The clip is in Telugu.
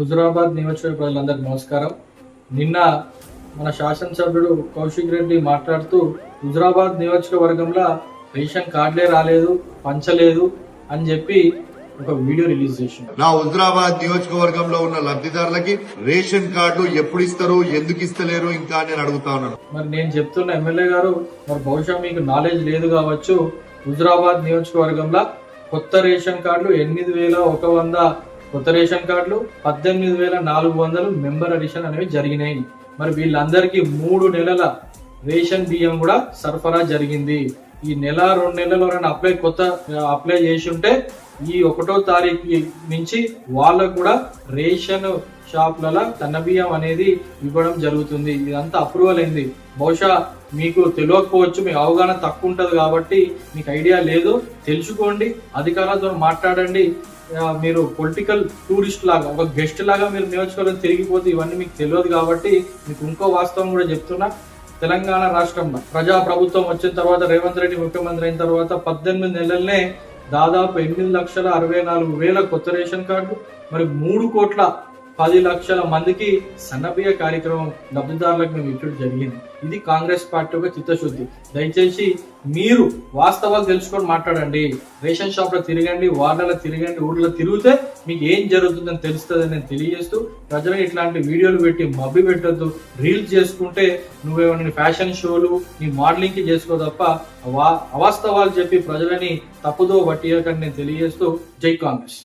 హుజురాబాద్ నియోజకవర్గ ప్రజలందరికీ నమస్కారం. నిన్న మన శాసనసభ్యుడు కౌశిక్ రెడ్డి మాట్లాడుతూ హుజురాబాద్ నియోజకవర్గంలో రేషన్ కార్డులే రాలేదు పంచలేదు అని చెప్పి ఒక వీడియో రిలీజ్ చేసిండు. నా హుజరాబాద్ నియోజకవర్గంలో ఉన్న లబ్ధిదారులకి రేషన్ కార్డు ఎప్పుడు ఇస్తారు ఎందుకు ఇస్తలేరు ఇంకా నేను అడుగుతా ఉన్నాను. మరి నేను చెప్తున్న ఎమ్మెల్యే గారు మరి బహుశా మీకు నాలెడ్జ్ లేదు కావచ్చు హుజురాబాద్ నియోజకవర్గంలో కొత్త రేషన్ కార్డులు ఎనిమిది వేల ఒక వంద కొత్త రేషన్ కార్డులు పద్దెనిమిది వేల నాలుగు వందలు మెంబర్ అడిషన్ అనేవి జరిగినాయి. మరి వీళ్ళందరికీ మూడు నెలల రేషన్ బియ్యం కూడా సరఫరా జరిగింది. ఈ నెల రెండు నెలలు అప్లై కొత్త అప్లై చేసి ఉంటే ఈ ఒకటో తారీఖు నుంచి వాళ్ళకు కూడా రేషన్ షాప్లలో తన బియ్యం అనేది ఇవ్వడం జరుగుతుంది. ఇదంతా అప్రూవల్ అయింది. బహుశా మీకు తెలియకపోవచ్చు మీ అవగాహన తక్కువ ఉంటుంది కాబట్టి మీకు ఐడియా లేదు. తెలుసుకోండి అధికారులతో మాట్లాడండి. మీరు పొలిటికల్ టూరిస్ట్ లాగా ఒక గెస్ట్ లాగా మీరు నియోజకవర్గం తిరిగిపోతే ఇవన్నీ మీకు తెలియదు కాబట్టి మీకు ఇంకో వాస్తవం కూడా చెప్తున్నా. తెలంగాణ రాష్ట్రంలో ప్రజా ప్రభుత్వం వచ్చిన తర్వాత రేవంత్ రెడ్డి ముఖ్యమంత్రి అయిన తర్వాత పద్దెనిమిది నెలలనే దాదాపు ఎనిమిది లక్షల అరవై నాలుగు వేల కొత్త రేషన్ కార్డు మరి మూడు కోట్ల పది లక్షల మందికి సన్నబియ్య కార్యక్రమం లబ్ధిదారులకు మేము ఇచ్చడం జరిగింది. ఇది కాంగ్రెస్ పార్టీ యొక్క చిత్తశుద్ధి. దయచేసి మీరు వాస్తవాలు తెలుసుకొని మాట్లాడండి. రేషన్ షాప్లో తిరగండి వార్డులో తిరగండి ఊర్లో తిరిగితే మీకు ఏం జరుగుతుందని తెలుస్తుందని నేను తెలియజేస్తూ ప్రజలకు ఇట్లాంటి వీడియోలు పెట్టి మబ్బి పెట్టొద్దు. రీల్స్ చేసుకుంటే నువ్వేమైనా ఫ్యాషన్ షోలు నీ మోడలింగ్కి చేసుకో తప్ప అవాస్తవాలు చెప్పి ప్రజలని తప్పుదో పట్టియకండి నేను తెలియజేస్తూ జై కాంగ్రెస్.